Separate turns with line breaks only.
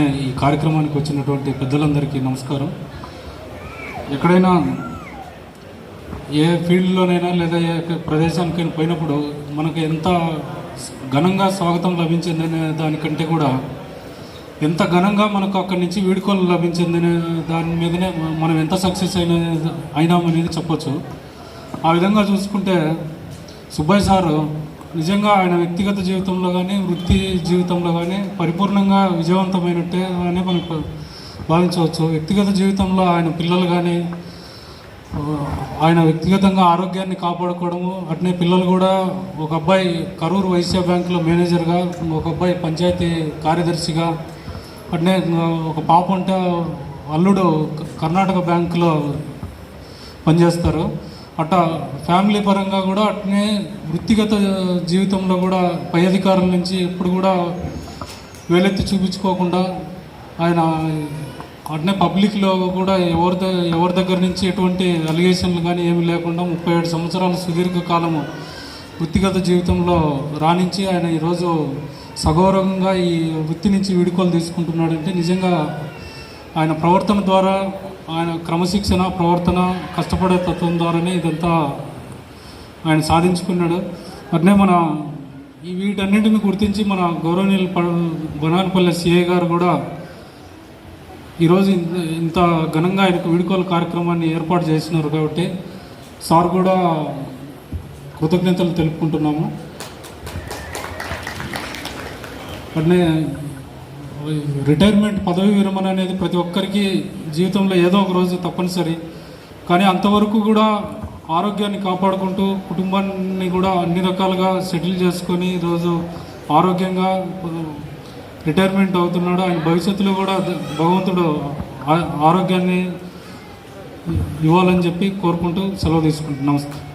ఈ కార్యక్రమానికి వచ్చినటువంటి పెద్దలందరికీ నమస్కారం. ఎక్కడైనా ఏ ఫీల్డ్లోనైనా లేదా ఏ ప్రదేశానికైనా పోయినప్పుడు మనకు ఎంత ఘనంగా స్వాగతం లభించిందనే దానికంటే కూడా ఎంత ఘనంగా మనకు అక్కడి నుంచి వీడుకోలు లభించిందనే దాని మీదనే మనం ఎంత సక్సెస్ అయిన అయినామనేది చెప్పొచ్చు. ఆ విధంగా చూసుకుంటే సుబ్బయ్య సారు నిజంగా ఆయన వ్యక్తిగత జీవితంలో కానీ వృత్తి జీవితంలో కానీ పరిపూర్ణంగా విజయవంతమైనట్టే అని మనకు భావించవచ్చు. వ్యక్తిగత జీవితంలో ఆయన పిల్లలు కానీ ఆయన వ్యక్తిగతంగా ఆరోగ్యాన్ని కాపాడుకోవడము అట్నే పిల్లలు కూడా ఒక అబ్బాయి కరూరు వైశ్య బ్యాంకులో మేనేజర్గా ఒక అబ్బాయి పంచాయతీ కార్యదర్శిగా అట్నే ఒక పాప అంటే అల్లుడు కర్ణాటక బ్యాంకులో పనిచేస్తారు. అట్లా ఫ్యామిలీ పరంగా కూడా అట్నే వృత్తిగత జీవితంలో కూడా పై అధికారుల నుంచి ఎప్పుడు కూడా వేలెత్తి చూపించుకోకుండా ఆయన అట్నే పబ్లిక్లో కూడా ఎవరి ఎవరి దగ్గర నుంచి ఎటువంటి అలిగేషన్లు కానీ ఏమీ లేకుండా ముప్పై ఏడు సంవత్సరాల సుదీర్ఘ కాలము వృత్తిగత జీవితంలో రాణించి ఆయన ఈరోజు సగౌరవంగా ఈ వృత్తి నుంచి వీడుకోలు తీసుకుంటున్నాడంటే నిజంగా ఆయన ప్రవర్తన ద్వారా ఆయన క్రమశిక్షణ ప్రవర్తన కష్టపడే తత్వం ద్వారానే ఇదంతా ఆయన సాధించుకున్నాడు. అట్నే మన ఈ వీటన్నింటిని గుర్తించి మన గౌరవనీయులు ప సిఏ గారు కూడా ఈరోజు ఇంత ఇంత ఘనంగా ఆయనకు వీడుకోలు కార్యక్రమాన్ని ఏర్పాటు చేసినారు కాబట్టి సార్ కూడా కృతజ్ఞతలు తెలుపుకుంటున్నాము. అట్నే రిటైర్మెంట్ పదవి విరమణ అనేది ప్రతి ఒక్కరికి జీవితంలో ఏదో ఒక రోజు తప్పనిసరి. కానీ అంతవరకు కూడా ఆరోగ్యాన్ని కాపాడుకుంటూ కుటుంబాన్ని కూడా అన్ని రకాలుగా సెటిల్ చేసుకొని ఈరోజు ఆరోగ్యంగా రిటైర్మెంట్ అవుతున్నాడు. ఆయన భవిష్యత్తులో కూడా భగవంతుడు ఆరోగ్యాన్ని ఇవ్వాలని చెప్పి కోరుకుంటూ సెలవు తీసుకుంటున్నాం. నమస్కారం.